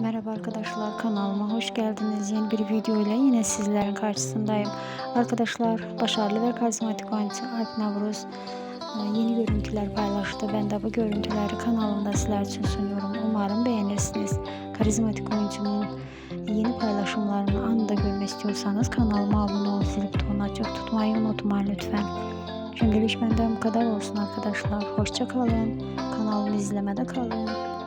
Merhaba arkadaşlar kanalıma hoş geldiniz. Yeni bir video ile yine sizlerin karşısındayım. Arkadaşlar başarılı ve karizmatik oyuncu Alp Navruz e, yeni görüntüler paylaştı. Ben de bu görüntüleri kanalımda sizler için sunuyorum. Umarım beğenirsiniz. Karizmatik oyuncunun yeni paylaşımlarını anında görmek istiyorsanız kanalıma abone olup zil butonunu açık tutmayı unutmayın lütfen. Şimdilik benden bu kadar olsun arkadaşlar. Hoşça kalın. Kanalımı izlemede kalın.